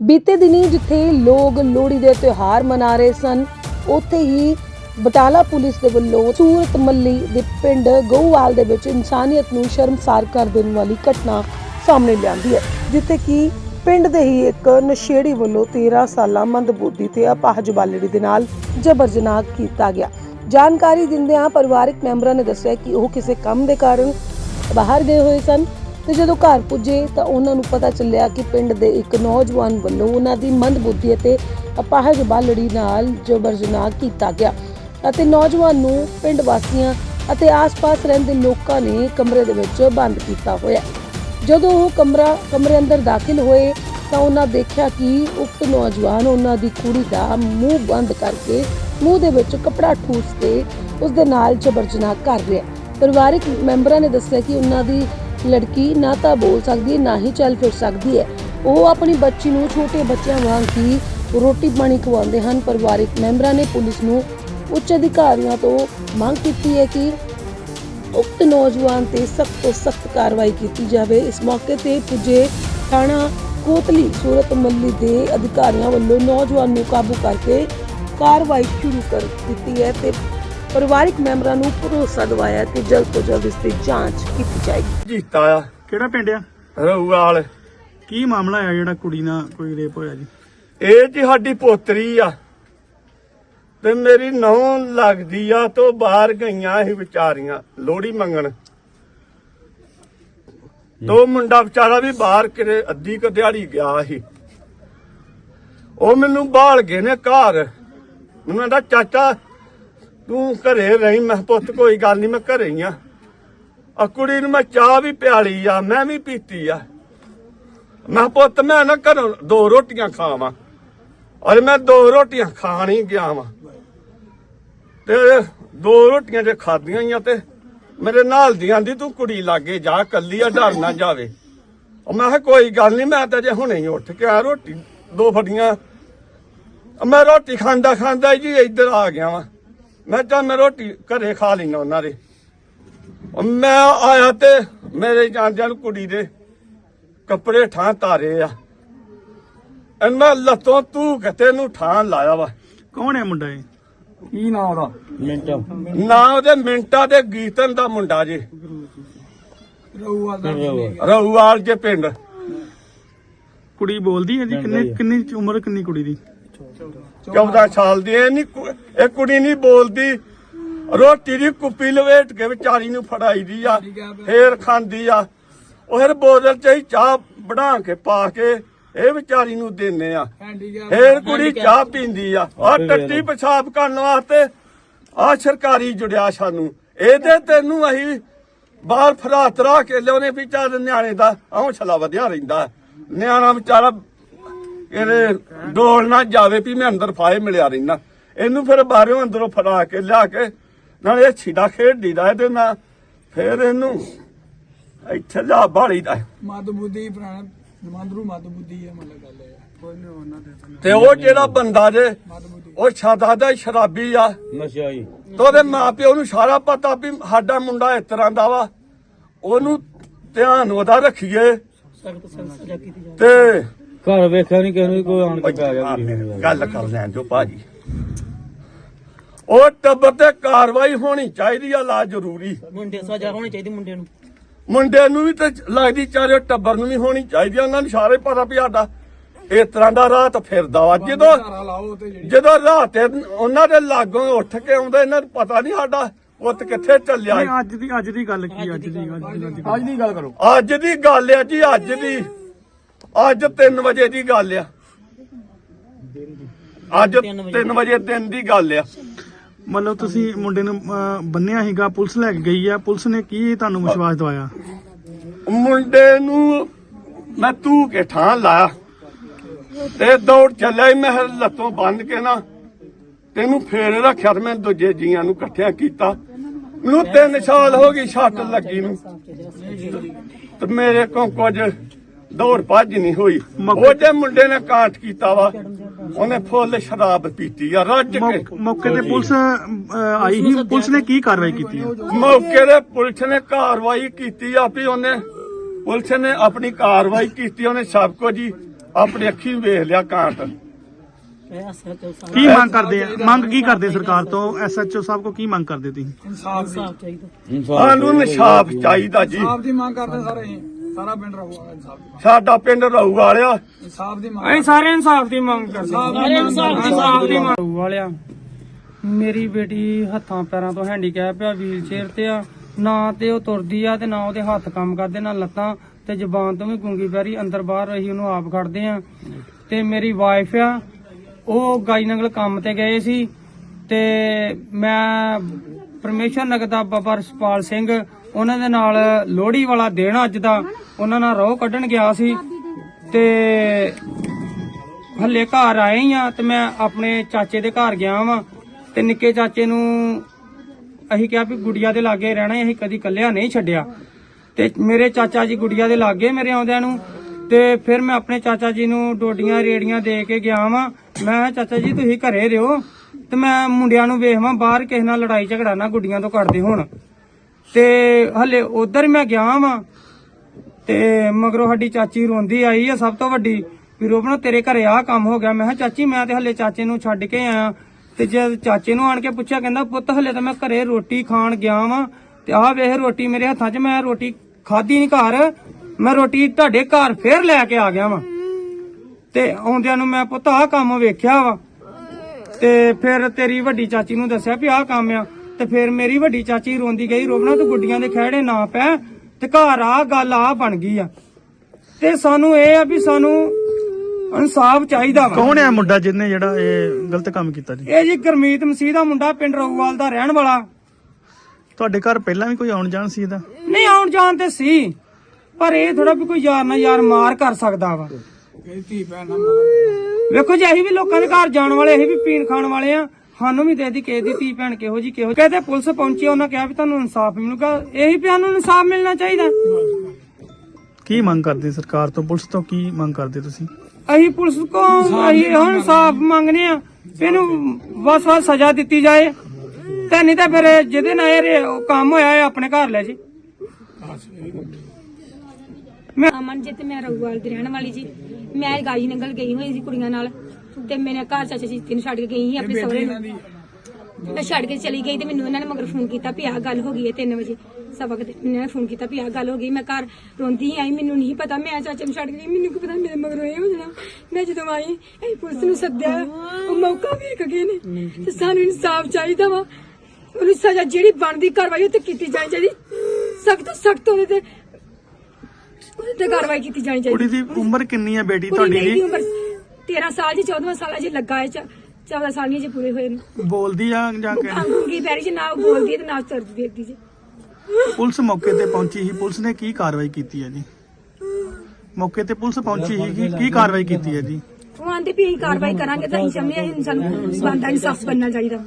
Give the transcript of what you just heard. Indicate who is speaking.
Speaker 1: ਬੀਤੇ ਦਿਨੀ ਜਿੱਥੇ ਲੋਕ ਲੋਹੜੀ ਦੇ ਤਿਉਹਾਰ ਮਨਾ ਰਹੇ ਸਨ, ਉੱਥੇ ਹੀ ਬਟਾਲਾ ਪੁਲਿਸ ਦੇ ਵੱਲੋਂ ਸੂਰਤ ਮੱਲੀ ਦੇ ਪਿੰਡ ਗਊਵਾਲ ਦੇ ਵਿੱਚ ਇਨਸਾਨੀਅਤ ਨੂੰ ਸ਼ਰਮਸਾਰ ਕਰ ਦੇਣ ਵਾਲੀ ਘਟਨਾ ਸਾਹਮਣੇ ਲਿਆਂਦੀ ਹੈ, ਜਿੱਥੇ ਕਿ ਪਿੰਡ ਦੇ ਹੀ ਇੱਕ ਨਸ਼ੇੜੀ ਵੱਲੋਂ 13 ਸਾਲਾ ਮੰਦਬੁੱਧੀ ਤੇ ਅਪਾਹਜ ਬਾਲੜੀ ਦੇ ਨਾਲ ਜਬਰ ਜਨਾਹ ਕੀਤਾ ਗਿਆ। ਜਾਣਕਾਰੀ ਦਿੰਦਿਆਂ ਪਰਿਵਾਰਕ ਮੈਂਬਰਾਂ ਨੇ ਦੱਸਿਆ ਕਿ ਉਹ ਕਿਸੇ ਕੰਮ ਦੇ ਕਾਰਨ ਬਾਹਰ ਗਏ ਹੋਏ ਸਨ। ਤੇ ਜਦੋਂ ਘਰ ਪੁੱਜੇ ਤਾਂ ਉਹਨਾਂ ਨੂੰ ਪਤਾ ਚੱਲਿਆ ਕਿ ਪਿੰਡ ਦੇ ਇੱਕ ਨੌਜਵਾਨ ਵੱਲੋਂ ਉਹਨਾਂ ਦੀ ਮੰਦਬੁੱਧੀ ਅਤੇ ਅਪਾਹਜ ਬਾਲੜੀ ਨਾਲ ਜਬਰ ਜਨਾਹ ਕੀਤਾ ਗਿਆ ਅਤੇ ਨੌਜਵਾਨ ਨੂੰ ਪਿੰਡ ਵਾਸੀਆਂ ਅਤੇ ਆਸ-ਪਾਸ ਰਹਿੰਦੇ ਲੋਕਾਂ ਨੇ ਕਮਰੇ ਦੇ ਵਿੱਚ ਬੰਦ ਕੀਤਾ ਹੋਇਆ। ਜਦੋਂ ਉਹ ਕਮਰਾ, ਕਮਰੇ ਅੰਦਰ ਦਾਖਲ ਹੋਏ ਤਾਂ ਉਹਨਾਂ ਦੇਖਿਆ ਕਿ ਉਕਤ ਨੌਜਵਾਨ ਉਹਨਾਂ ਦੀ ਕੁੜੀ ਦਾ ਮੂੰਹ ਬੰਦ ਕਰਕੇ ਮੂੰਹ ਦੇ ਵਿੱਚ ਕਪੜਾ ਠੂਸ ਕੇ ਉਸ ਦੇ ਨਾਲ ਜਬਰ ਜਨਾਹ ਕਰ ਰਿਹਾ ਪਰਿਵਾਰਕ ਮੈਂਬਰਾਂ ਨੇ ਦੱਸਿਆ ਕਿ ਉਹਨਾਂ ਦੀ ਲੜਕੀ ਨਾ ਤਾਂ ਬੋਲ ਸਕਦੀ ਹੈ ਨਾ ਹੀ ਚੱਲ ਫਿਰ ਸਕਦੀ ਹੈ। ਉਹ ਆਪਣੀ ਬੱਚੀ ਨੂੰ ਛੋਟੇ ਬੱਚਿਆਂ ਵਾਂਗ ਹੀ ਰੋਟੀ ਪਾਣੀ ਖਵਾਉਂਦੇ ਹਨ। ਪਰਿਵਾਰਕ ਮੈਂਬਰਾਂ ਨੇ ਪੁਲਿਸ ਨੂੰ ਉੱਚ ਅਧਿਕਾਰੀਆਂ ਤੋਂ ਮੰਗ ਕੀਤੀ ਹੈ ਕਿ ਉਕਤ ਨੌਜਵਾਨ ਤੇ ਸਖਤ ਤੋਂ ਸਖਤ ਕਾਰਵਾਈ ਕੀਤੀ ਜਾਵੇ। ਇਸ ਮੌਕੇ ਤੇ ਪੁੱਜੇ ਥਾਣਾ ਕੋਤਲੀ ਸੂਰਤ ਮੱਲੀ ਦੇ ਅਧਿਕਾਰੀਆਂ ਵੱਲੋਂ ਨੌਜਵਾਨ ਨੂੰ ਕਾਬੂ ਕਰਕੇ ਕਾਰਵਾਈ ਸ਼ੁਰੂ ਕਰ ਦਿੱਤੀ ਹੈ ਤੇ ਪਰਿਵਾਰਕ ਮੈਂਬਰਾਂ ਨੂੰ ਭਰੋਸਾ ਦਿਵਾਇਆ ਕਿ ਜਲਦ ਤੋਂ ਜਲਦ ਇਸ ਦੀ ਜਾਂਚ ਕੀਤੀ ਜਾਏਗੀ।
Speaker 2: ਜੀਤਾ ਆ
Speaker 3: ਕਿਹੜਾ ਪਿੰਡ ਆ?
Speaker 2: ਰਊਵਾਲ
Speaker 3: ਕੀ ਮਾਮਲਾ ਆ ਜਿਹੜਾ ਕੁੜੀ ਨਾਲ ਕੋਈ ਰੇਪ ਹੋਇਆ ਜੀ?
Speaker 2: ਇਹ ਜੀ ਸਾਡੀ ਪੋਤਰੀ ਆ। ਤੇ ਮੇਰੀ ਨੌਂ ਲੱਗਦੀ ਆ ਤੋਂ ਬਾਹਰ ਗਈਆਂ ਸੀ ਵਿਚਾਰੀਆਂ ਲੋੜੀ ਮੰਗਣ। ਤੋ ਮੁੰਡਾ ਵਿਚਾਰਾ ਵੀ ਬਾਹਰ ਕਿਤੇ ਅੱਧੀ ਕੁ ਦਿਹਾੜੀ ਗਿਆ ਸੀ। ਉਹ ਮੈਨੂੰ ਬਾਲ ਗਏ ਨੇ ਘਰ। ਮੈਨੂੰ ਕਹਿੰਦਾ ਚਾਚਾ ਤੂੰ ਘਰੇ ਰਹੀ ਮੈਂ ਕਿਹਾ, ਪੁੱਤ ਕੋਈ ਗੱਲ ਨਹੀਂ ਮੈਂ ਘਰੇ ਹੀ ਆ। ਆ ਕੁੜੀ ਨੂੰ ਮੈਂ ਚਾਹ ਵੀ ਪਿਆਲੀ ਆ ਮੈਂ ਵੀ ਪੀਤੀ ਆ। ਮੈਂ ਕਿਹਾ, ਪੁੱਤ ਮੈਂ ਨਾ ਘਰੋਂ ਦੋ ਰੋਟੀਆਂ ਖਾਵਾਂ। ਔਰ ਮੈਂ ਦੋ ਰੋਟੀਆਂ ਖਾਣ ਹੀ ਗਿਆ ਵਾਂ। ਤੇ ਦੋ ਰੋਟੀਆਂ ਜੇ ਖਾਧੀਆਂ ਹੀ ਆ ਤੇ ਮੇਰੇ ਨਾਲ ਦੀ ਆਂਦੀ ਤੂੰ ਕੁੜੀ ਲਾਗੇ ਜਾ ਕੱਲੀ ਆ ਡਰ ਨਾ ਜਾਵੇ। ਉਹ ਮੈਂ ਕਿਹਾ ਕੋਈ ਗੱਲ ਨਹੀਂ ਮੈਂ ਤਾਂ ਜੇ ਹੁਣੇ ਹੀ ਉੱਠ ਕੇ ਆ ਰੋਟੀ ਦੋ ਫੜੀਆਂ। ਮੈਂ ਰੋਟੀ ਖਾਂਦਾ ਖਾਂਦਾ ਜੀ ਇੱਧਰ ਆ ਗਿਆ ਵਾਂ। ਮੈਂ ਤਾਂ ਮੈਂ ਰੋਟੀ ਘਰੇ ਖਾ ਲੈਣਾ ਉਹਨਾਂ ਦੇ। ਮੈਂ ਆਇਆ ਤੇ ਮੇਰੇ ਜਾਂਦਿਆਂ ਨੂੰ ਕੁੜੀ ਦੇ ਕੱਪੜੇ ਠਾਂ ਤਾਰੇ ਆ। ਐਨ ਮੈਂ ਲੱਤੋਂ ਤੂੰ ਕਿਤੇ ਨੂੰ ਠਾਂ ਲਾਇਆ ਵਾ।
Speaker 3: ਕੌਣ ਹੈ ਮੁੰਡਾ ਇਹ?
Speaker 2: ਕੀ ਨਾਂ ਉਹਦਾ? ਮਿੰਟਾ। ਨਾਂ ਉਹਦੇ ਮਿੰਟਾ ਦੇ ਗੀਤਨ ਦਾ ਮੁੰਡਾ ਜੇ। ਰਹੁਵਾਲ ਜੇ ਪਿੰਡ।
Speaker 3: ਕੁੜੀ ਬੋਲਦੀ ਹੈ ਜੀ? ਕਿੰਨੀ ਕਿੰਨੀ ਉਮਰ ਕਿੰਨੀ ਕੁੜੀ ਦੀ?
Speaker 2: 14 ਸਾਲ ਦੀ ਇਹ ਨਹੀਂ ਇਹ ਕੁੜੀ ਨਹੀਂ ਬੋਲਦੀ। ਰੋਟੀ ਦੀ ਕੁੱਪੀ ਲਵੇਟ ਕੇ ਵਿਚਾਰੀ ਨੂੰ ਫੜਾਈ ਦੀ ਆ ਫੇਰ ਖਾਂਦੀ ਆ। ਉਹ ਫਿਰ ਬੋਤਲ ਚ ਹੀ ਚਾਹ ਬਣਾ ਕੇ ਪਾ ਕੇ ਇਹ ਵਿਚਾਰੀ ਨੂੰ ਦਿੰਨੇ ਆ। ਫੇਰ ਕੁੜੀ ਚਾਹ ਪੀਂਦੀ ਆ। ਆ ਟੱਟੀ ਪਿਸ਼ਾਬ ਕਰਨ ਵਾਸਤੇ ਆ ਸਰਕਾਰੀ ਜੁੜਿਆ ਸਾਨੂੰ। ਇਹਦੇ ਤੈਨੂੰ ਅਸੀਂ ਬਾਹਰ ਫਰਾਤ ਰਾ ਕੇ ਲਿਆਉਨੇ ਵੀ ਚੱਲ ਨਿਆਣੇ ਦਾ ਹੌਸਲਾ ਵਧਿਆ ਰਹਿੰਦਾ। ਨਿਆਣਾ ਵਿਚਾਰਾ ਇਹਦੇ ਡੋਲ ਨਾ ਜਾਵੇ ਵੀ ਮੈਂ ਅੰਦਰ ਫਾਏ ਮਿਲਿਆ ਰਹਿਣਾ ਇਹਨੂੰ ਫਿਰ ਬਾਹਰੋਂ ਅੰਦਰੋਂ ਫੜਾ ਕੇ ਲਿਆ ਕੇ ਨਾਲੇ ਇਹ ਛਿੜਾ ਖੇਡਦੀ ਦਾ ਇਹਦੇ ਨਾਲ। ਫਿਰ ਇਹਨੂੰ ਇੱਥੇ ਲਿਆ ਬਾੜੀ ਦਾ।
Speaker 4: ਮਦ ਬੁੱਧੀ ਪੁਰਾਣਾ ਜਮਾਂਦਰੂ ਮਦ ਬੁੱਧੀ ਹੈ ਮਤਲਬ ਗੱਲ ਹੈ। ਕੋਈ ਨਹੀਂ ਉਹਨਾਂ ਦੇ
Speaker 2: ਤੇ ਉਹ ਜਿਹੜਾ ਬੰਦਾ ਜੇ ਉਹ ਛਾਦਾ ਦਾ ਸ਼ਰਾਬੀ ਆ।
Speaker 5: ਨਸ਼ਾਈ
Speaker 2: ਤੇ ਉਹਦੇ ਮਾਪਿਓ ਨੂੰ ਸਾਰਾ ਪਤਾ ਵੀ ਸਾਡਾ ਮੁੰਡਾ ਇਸ ਤਰ੍ਹਾਂ ਦਾ ਵਾ। ਉਹਨੂੰ ਧਿਆਨ ਉਹਦਾ ਰੱਖੀਏ। ਤੇ
Speaker 5: ਘਰ ਵੇਖਿਆ ਨਹੀਂ ਕਿਸੇ ਨੂੰ ਕੋਈ ਆਣ ਕੇ ਪੈ ਗਿਆ ਨੂੰ।
Speaker 2: ਗੱਲ ਕਰ ਲੈਣ ਜੋ ਭਾਜੀ। ਉਹ ਟੱਬਰ ਤੇ ਕਾਰਵਾਈ ਹੋਣੀ ਚਾਹੀਦੀ ਆ ਲਾ ਜ਼ਰੂਰੀ।
Speaker 6: ਮੁੰਡੇ ਸਜ਼ਾ ਹੋਣੀ ਚਾਹੀਦੀ ਮੁੰਡੇ ਨੂੰ।
Speaker 2: ਮੁੰਡੇ ਨੂੰ ਵੀ ਤੇ ਲੱਗਦੀ ਚਾਰੇ ਟੱਬਰ ਨੂੰ ਵੀ ਹੋਣੀ ਚਾਹੀਦੀ ਆ ਉਹਨਾਂ ਨੂੰ ਸਾਰੇ ਪਤਾ ਵੀ ਸਾਡਾ ਇਸ ਤਰ੍ਹਾਂ ਦਾ ਰਾਤ ਫਿਰਦਾ ਵਾ। ਜਦੋਂ ਜਦੋਂ ਰਾਤ ਇਹ- ਉਹਨਾਂ ਦੇ ਲਾਗੋਂ ਉੱਠ ਕੇ ਆਉਂਦੇ ਇਹਨਾਂ ਨੂੰ ਪਤਾ ਨਹੀਂ ਸਾਡਾ ਪੁੱਤ ਕਿੱਥੇ ਚੱਲਿਆ।
Speaker 3: ਅੱਜ ਦੀ ਅੱਜ ਦੀ ਗੱਲ ਕੀ ਅੱਜ ਦੀ ਅੱਜ ਦੀ
Speaker 4: ਗੱਲ ਕਰੋ।
Speaker 2: ਅੱਜ ਦੀ ਗੱਲ ਆ ਜੀ ਅੱਜ ਦੀ ਅੱਜ 3 ਵਜੇ ਦੀ ਗੱਲ ਆ। ਅੱਜ 3 ਵਜੇ ਦਿਨ ਦੀ ਗੱਲ ਆ।
Speaker 3: ਮਤਲਬ ਤੁਸੀਂ ਮੁੰਡੇ ਨੂੰ ਅਹ, ਬੰਨਿਆ ਸੀਗਾ ਪੁਲਿਸ ਲੈ ਕੇ ਗਈ ਆ। ਪੁਲਿਸ ਨੇ ਕੀ ਤੁਹਾਨੂੰ ਵਿਸ਼ਵਾਸ ਦਵਾਇਆ?
Speaker 2: ਮੁੰਡੇ ਨੂੰ ਮੈਂ ਤੂੰ ਕੇ ਠਾਂ ਲਾਇਆ। ਤੇ ਦੌੜ ਚੱਲਿਆ ਈ ਮੈਂ ਲੱਤੋਂ ਬੰਨ ਕੇ ਨਾ ਤੈਨੂੰ ਫੇਰ ਰੱਖਿਆ ਤੇ ਮੈਂ ਦੂਜੇ ਜੀਆਂ ਨੂੰ ਇਕੱਠਿਆਂ ਕੀਤਾ। ਮੈਨੂੰ ਤਿੰਨ ਸਾਲ ਹੋ ਗਈ ਛੱਟ ਲੱਗੀ ਨੂੰ। ਤੇ ਮੇਰੇ ਕੋਲ ਕੁਝ ਦੌੜ ਭੱਜ ਨਹੀਂ ਹੋਈ। ਉਹ ਜੇ ਮੁੰਡੇ ਨੇ ਕਾਟ ਕੀਤਾ ਵਾ ਉਹਨੇ ਫੁੱਲ ਸ਼ਰਾਬ ਪੀਤੀ ਆ ਰੱਜ ਕੇ।
Speaker 3: ਮੌਕੇ ਤੇ ਪੁਲਿਸ ਆਈ ਸੀ ਪੁਲਿਸ ਨੇ ਕੀ ਕਾਰਵਾਈ ਕੀਤੀ
Speaker 2: ਮੌਕੇ ਦੇ ਪੁਲਿਸ ਨੇ ਕਾਰਵਾਈ ਕੀਤੀ ਆ ਵੀ ਉਹਨੇ ਪੁਲਿਸ ਨੇ ਆਪਣੀ ਕਾਰਵਾਈ ਕੀਤੀ ਉਹਨੇ ਸਭ ਕੁਝ ਹੀ ਆਪਣੀ ਅੱਖੀ ਵੇਖ ਲਿਆ ਕਾਂਟ।
Speaker 6: ਤੇ
Speaker 3: ਕੀ ਮੰਗ ਕਰਦੇ ਆ? ਮੰਗ ਕੀ ਕਰਦੇ ਸਰਕਾਰ ਤੋਂ? ਐਸਐਚਓ ਸਾਹਿਬ ਕੋ ਕੀ ਮੰਗ ਕਰਦੇ ਤੁਸੀਂ?
Speaker 4: ਇਨਸਾਫ
Speaker 6: ਚਾਹੀਦਾ
Speaker 2: ਸਾਨੂੰ ਇਨਸਾਫ ਚਾਹੀਦਾ ਜੀ।
Speaker 4: ਇਨਸਾਫ ਦੀ ਮੰਗ ਕਰਦੇ ਸਾਰੇ ਅਸੀਂ। ਸਾਰਾ ਪਿੰਡ ਰਹੂਗਾ ਇਨਸਾਫ ਦੀ ਮੰਗ।
Speaker 2: ਸਾਡਾ ਪਿੰਡ ਰਹੂ ਵਾਲਿਆ।
Speaker 4: ਇਨਸਾਫ ਦੀ ਮੰਗ
Speaker 7: ਅਸੀਂ ਸਾਰੇ ਇਨਸਾਫ ਦੀ ਮੰਗ ਕਰਦੇ ਹਾਂ।
Speaker 4: ਸਾਰੇ
Speaker 6: ਇਨਸਾਫ਼ ਦੀ
Speaker 7: ਇਨਸਾਫ ਦੀ ਮੰਗ। ਵਾਲਿਆ। ਮੇਰੀ ਬੇਟੀ ਹੱਥਾਂ ਪੈਰਾਂ ਤੋਂ ਹੈਂਡੀਕੈਪ ਆ ਵੀਲ ਚੇਅਰ ਤੇ ਆ। ਨਾ ਤੇ ਉਹ ਤੁਰਦੀ ਆ ਤੇ ਨਾ ਉਹਦੇ ਹੱਥ ਕੰਮ ਕਰਦੇ ਨਾ ਲੱਤਾਂ ਤੇ ਜ਼ੁਬਾਨ ਤੋਂ ਵੀ ਗੁੰਗੀ ਪੈਰੀ ਅੰਦਰ ਬਾਹਰ ਅਸੀਂ ਉਹਨੂੰ ਆਪ ਖੜਦੇ ਆ। ਤੇ ਮੇਰੀ ਵਾਈਫ ਆ ਉਹ ਗਾਈ ਨੰਗਲ ਕੰਮ ਤੇ ਗਏ ਸੀ। ਤੇ ਮੈਂ ਪਰਮੇਸ਼ਰ ਨਗਰ ਦਾ ਬਾਬਾ ਰਸਪਾਲ ਸਿੰਘ ਉਹਨਾਂ ਦੇ ਨਾਲ ਲੋਹੜੀ ਵਾਲਾ ਦਿਨ ਅੱਜ ਦਾ ਉਹਨਾਂ ਨਾਲ ਰੋਹ ਕੱਢਣ ਗਿਆ ਸੀ ਤੇ ਹੱਲੇ ਘਰ ਆਏ ਹੀ ਆ ਤੇ ਮੈਂ ਆਪਣੇ ਚਾਚੇ ਦੇ ਘਰ ਗਿਆ ਵਾਂ ਤੇ ਨਿੱਕੇ ਚਾਚੇ ਨੂੰ ਅਸੀਂ ਕਿਹਾ ਵੀ ਗੁੜੀਆ ਦੇ ਲਾਗੇ ਰਹਿਣਾ ਹੈ, ਅਸੀਂ ਕਦੀ ਕੱਲਿਆ ਨਹੀਂ ਛੱਡਿਆ। ਤੇ ਮੇਰੇ ਚਾਚਾ ਜੀ ਗੁੜੀਆ ਦੇ ਲਾਗੇ ਮੇਰੇ ਆਉਂਦਿਆਂ ਨੂੰ ਤੇ ਫਿਰ ਮੈਂ ਆਪਣੇ ਚਾਚਾ ਜੀ ਨੂੰ ਡੋਡੀਆਂ ਰੇੜੀਆਂ ਦੇ ਕੇ ਗਿਆ ਵਾਂ। ਮੈਂ ਚਾਚਾ ਜੀ ਤੁਸੀਂ ਘਰੇ ਰਹੋ ਤੇ ਮੈਂ ਮੁੰਡਿਆਂ ਨੂੰ ਵੇਖਵਾਂ ਬਾਹਰ ਕਿਸੇ ਨਾਲ ਲੜਾਈ ਝਗੜਾ ਨਾ ਗੁੱਡੀਆਂ ਤੋਂ ਕੱਢਦੇ ਹੋਣ। ਤੇ ਹਲੇ ਉਧਰ ਮੈਂ ਗਿਆ ਵਾਂ ਤੇ ਮਗਰੋਂ ਸਾਡੀ ਚਾਚੀ ਰੋਂਦੀ ਆਈ ਆ ਸਭ ਤੋਂ ਵੱਡੀ, ਵੀ ਰੋਪਣਾ ਤੇਰੇ ਘਰੇ ਆਹ ਕੰਮ ਹੋ ਗਿਆ। ਮੈਂ ਕਿਹਾ, ਚਾਚੀ, ਮੈਂ ਤੇ ਹਲੇ ਚਾਚੇ ਨੂੰ ਛੱਡ ਕੇ ਆਇਆ ਤੇ ਜਦ ਚਾਚੇ ਨੂੰ ਆਣ ਕੇ ਪੁੱਛਿਆ, ਕਹਿੰਦਾ, ਪੁੱਤ, ਹਲੇ ਤਾਂ ਮੈਂ ਘਰੇ ਰੋਟੀ ਖਾਣ ਗਿਆ ਵਾਂ ਤੇ ਆਹ ਵੇਖ ਰੋਟੀ ਮੇਰੇ ਹੱਥਾਂ 'ਚ, ਮੈਂ ਰੋਟੀ ਖਾਧੀ ਨਹੀਂ ਘਰ। ਮੈਂ ਰੋਟੀ ਤੁਹਾਡੇ ਘਰ ਫੇਰ ਲੈ ਕੇ ਆ ਗਿਆ ਵਾਂ। ਤੇ ਆਉਂਦਿਆਂ ਨੂੰ ਮੈਂ, ਪੁੱਤ, ਆਹ ਕੰਮ ਵੇਖਿਆ ਵਾ। ਤੇ ਫਿਰ ਤੇਰੀ ਵੱਡੀ ਚਾਚੀ ਨੂੰ ਦੱਸਿਆ ਵੀ ਆਹ ਕੰਮ ਆ। ਤੇ ਫਿਰ ਮੇਰੀ ਵੱਡੀ ਚਾਚੀ ਰੋਂਦੀ ਗਈ ਰੋਬਣਾ ਤੂੰ ਗੁੱਡੀਆਂ ਦੇ ਖਹਿੜੇ ਨਾ ਪੈ ਤੇ ਘਰ ਆ ਗੱਲ ਆ ਬਣ ਗਈ ਆ। ਤੇ ਸਾਨੂੰ ਇਹ ਆ ਵੀ ਸਾਨੂੰ ਇਨਸਾਫ ਚਾਹੀਦਾ ਵਾ।
Speaker 3: ਕੌਣ ਹੈ ਮੁੰਡਾ ਜਿਹਨੇ ਜਿਹੜਾ ਇਹ ਗਲਤ ਕੰਮ ਕੀਤਾ ਜੀ?
Speaker 7: ਇਹ ਜੀ ਗਰਮੀਤ ਮਸੀਹ ਦਾ ਮੁੰਡਾ ਪਿੰਡ ਰੋਗਵਾਲ ਦਾ ਰਹਿਣ ਵਾਲਾ।
Speaker 3: ਤੁਹਾਡੇ ਘਰ ਪਹਿਲਾਂ ਵੀ ਕੋਈ ਆਉਣ ਜਾਣ ਸੀ ਇਹਦਾ?
Speaker 7: ਨਹੀਂ ਆਉਣ ਜਾਣ ਤੇ ਸੀ ਪਰ ਇਹ ਥੋੜਾ ਵੀ ਕੋਈ ਯਾਰ ਨਾ ਯਾਰ ਮਾਰ ਕਰ ਸਕਦਾ ਵਾ। ਵੇਖੋ ਜੀ ਅਸੀਂ ਵੀ ਲੋਕਾਂ ਦੇ ਘਰ ਜਾਣ ਵਾਲੇ ਅਸੀਂ ਵੀ ਪੀਣ ਖਾਣ ਵਾਲੇ ਆ। ਸਾਨੂੰ ਵੀ ਦੇ ਦੀ ਕਿਸੇ ਦੀ ਧੀ ਭੈਣ ਕਿਹੋ ਜੀ ਕਿਹੋ ਕਹਿੰਦੇ ਪੁਲਿਸ ਪਹੁੰਚੀ ਉਹਨਾਂ ਕਿਹਾ ਵੀ ਤੁਹਾਨੂੰ ਇਨਸਾਫ ਮਿਲੂਗਾ। ਇਹੀ ਵੀ ਸਾਨੂੰ ਇਨਸਾਫ ਮਿਲਣਾ ਚਾਹੀਦਾ।
Speaker 3: ਕੀ ਮੰਗ ਕਰਦੇ ਸਰਕਾਰ ਤੋਂ? ਪੁਲਿਸ ਤੋਂ ਕੀ ਮੰਗ ਕਰਦੇ ਤੁਸੀਂ?
Speaker 7: ਅਸੀਂ ਪੁਲਿਸ ਕੋ ਅਸੀਂ ਹੁਣ ਇਨਸਾਫ ਮੰਗਨੇ ਆ ਇਹਨੂੰ ਬਸ ਬਸ ਸਜ਼ਾ ਦਿੱਤੀ ਜਾਏ। ਤੇ ਨਹੀਂ ਤਾਂ ਫਿਰ ਜਿਹਦੇ ਨਾਲ ਇਹ ਕੰਮ ਹੋਇਆ ਇਹ ਆਪਣੇ ਘਰ ਲੈ ਜੀ।
Speaker 8: ਅਮਨਜੀਤ ਮੈਂ ਰਘੂਵਾਲ ਦੀ ਰਹਿਣ ਵਾਲੀ ਜੀ। ਮੈਂ ਗਾਈ ਨੰਗਲ ਗਈ ਹੋਈ ਸੀ ਕੁੜੀਆਂ ਨਾਲ। ਤੇ ਮੇਰੇ ਘਰ ਚਾਚਾ ਜੀ ਤੈਨੂੰ ਛੱਡ ਕੇ ਗਈ ਸੀ ਆਪਣੇ ਸਹੁਰੇ ਨੂੰ। ਮੈਂ ਛੱਡ ਕੇ ਚਲੀ ਗਈ ਤੇ ਮੈਨੂੰ ਇਹਨਾਂ ਨੇ ਮਗਰ ਫੋਨ ਕੀਤਾ ਵੀ ਆਹ ਗੱਲ ਹੋ ਗਈ ਹੈ 3 ਵਜੇ। ਸਬਕ ਤੇ ਇਹਨਾਂ ਨੇ ਫੋਨ ਕੀਤਾ ਵੀ ਆਹ ਗੱਲ ਹੋ ਗਈ ਮੈਂ ਘਰ ਰੋਂਦੀ ਆਈ ਮੈਨੂੰ ਨਹੀਂ ਪਤਾ ਮੈਂ ਚਾਚੇ ਨੂੰ ਛੱਡ ਕੇ ਗਈ ਮੈਨੂੰ ਕੀ ਪਤਾ ਮੇਰੇ ਮਗਰੋਂ ਇਹ ਹੋ ਜਾਣਾ। ਮੈਂ ਜਦੋਂ ਆਈ ਇਹ ਪੁਲਿਸ ਨੂੰ ਸੱਦਿਆ ਉਹ ਮੌਕਾ ਵੇਖ ਗਏ ਨੇ ਤੇ ਸਾਨੂੰ ਇਨਸਾਫ ਚਾਹੀਦਾ ਵਾ। ਉਹਨੂੰ ਸਜ਼ਾ ਜਿਹੜੀ ਬਣਦੀ ਕਾਰਵਾਈ ਉਹ ਤੇ ਕੀਤੀ ਜਾਣੀ ਚਾਹੀਦੀ ਸਖਤ ਸਖਤ ਉਹਦੇ ਤੇ ਉਹਦੇ ਤੇ ਕਾਰਵਾਈ ਕੀਤੀ ਜਾਣੀ ਚਾਹੀਦੀ।
Speaker 3: ਕੁੜੀ ਦੀ ਉਮਰ ਕਿੰਨੀ ਹੈ ਬੇਟੀ? ਤੁਹਾਡੀ
Speaker 8: ਦੀ
Speaker 3: ਦੀ
Speaker 8: ਉਮਰ 13 ਸਾਲ ਜੀ 14 ਸਾਲ ਅਜੇ ਲੱਗਾ ਹੈ 14 ਸਾਲ ਨਹੀਂ ਜੇ ਪੂਰੇ ਹੋਏ ਨੇ।
Speaker 3: ਬੋਲਦੀ ਆ ਜਾਂ ਕਿ
Speaker 8: ਅੰਗੀ ਪੈਰੀ ਚ ਨਾ ਬੋਲਦੀ ਤੇ ਨਾ ਤੁਰਦੀ ਫਿਰਦੀ ਜੀ।
Speaker 3: ਪੁਲਿਸ ਮੌਕੇ ਤੇ ਪਹੁੰਚੀ ਸੀ। ਪੁਲਿਸ ਨੇ ਕੀ ਕਾਰਵਾਈ ਕੀਤੀ ਹੈ ਜੀ? ਮੌਕੇ ਤੇ ਪੁਲਿਸ ਪਹੁੰਚੀ ਸੀ ਕੀ ਕਾਰਵਾਈ ਕੀਤੀ ਹੈ ਜੀ?
Speaker 8: ਉਹ ਆਂਦੇ ਵੀ ਅਸੀਂ ਕਾਰਵਾਈ ਕਰਾਂਗੇ ਤਾਂ ਅਸੀਂ ਚਾਹੁੰਦੇ ਹਾਂ ਸਾਨੂੰ ਬੰਦਾ ਇਨਸਾਫ ਬਣਨਾ ਚਾਹੀਦਾ।